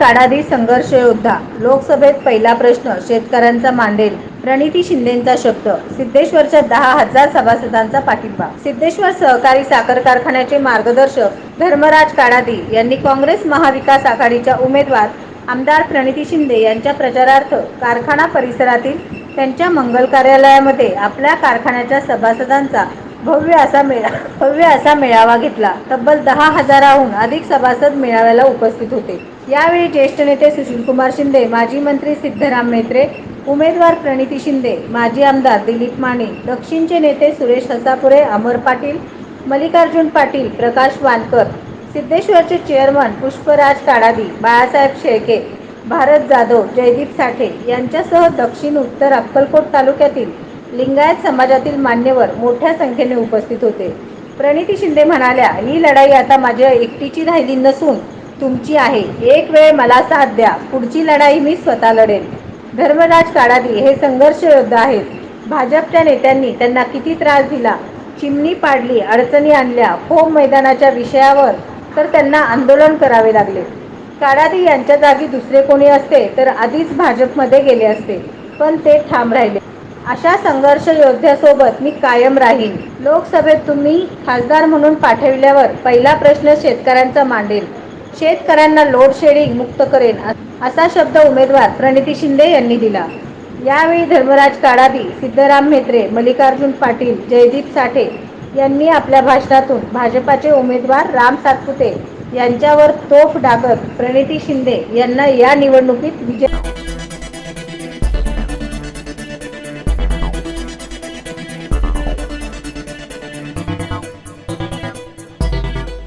काडादी संघर्ष योद्धा. लोकसभेत पहिला प्रश्न शेतकऱ्यांचा मांडेल. प्रणिती शिंदेचा शब्द. सिद्धेश्वरच्या दहा हजार सभासदांचा पाठिंबा. सिद्धेश्वर सहकारी साखर कारखान्याचे मार्गदर्शक धर्मराज काडादी यांनी काँग्रेस महाविकास आघाडीच्या उमेदवार आमदार प्रणिती शिंदे यांच्या प्रचारार्थ कारखाना परिसरातील त्यांच्या मंगल कार्यालयामध्ये आपल्या कारखान्याच्या सभासदांचा भव्य असा मेळा भव्य असा मेळावा घेतला. तब्बल दहा हजाराहून अधिक सभासद मेळाव्याला उपस्थित होते. यावेळी ज्येष्ठ नेते सुशीलकुमार शिंदे माजी मंत्री सिद्धराम मेत्रे उमेदवार प्रणिती शिंदे माजी आमदार दिलीप माने दक्षिणचे नेते सुरेश हसापुरे अमर पाटील मल्लिकार्जुन पाटील प्रकाश वानकर सिद्धेश्वरचे चेअरमन पुष्पराज काडादी बाळासाहेब शेळके भारत जाधव जयदीप साठे यांच्यासह दक्षिण उत्तर अक्कलकोट तालुक्यातील लिंगायत समाजातील मान्यवर मोठ्या संख्येने उपस्थित होते. प्रणिती शिंदे म्हणाल्या ही लढाई आता माझ्या एकटीची राहिली नसून तुमची आहे. एक वेळ मला साथ द्या. पुढची लढाई मी स्वतः लढेन. धर्मराज काळादी हे संघर्ष योद्धा आहेत. भाजपच्या नेत्यांनी त्यांना किती त्रास दिला? चिमणी पाडली अडचणी आणल्या. फोम मैदानाच्या विषयावर तर त्यांना आंदोलन करावे लागले. काळादी यांच्या जागी दुसरे कोणी असते तर आधीच भाजपमध्ये गेले असते. पण ते ठाम राहिले. अशा संघर्ष योद्ध्यासोबत मी कायम राहीन. लोकसभेत तुम्ही खासदार म्हणून पाठविल्यावर पहिला प्रश्न शेतकऱ्यांचा मांडेल. शेतकऱ्यांना लोड शेडिंग मुक्त करेन असा शब्द उमेदवार प्रणिती शिंदे यांनी दिला. यावेळी धर्मराज काडादी सिद्धराम म्हेत्रे मल्लिकार्जुन पाटील जयदीप साठे यांनी आपल्या भाषणातून भाजपाचे उमेदवार राम सातपुते यांच्यावर तोफ डागत प्रणिती शिंदे यांना या निवडणुकीत विजय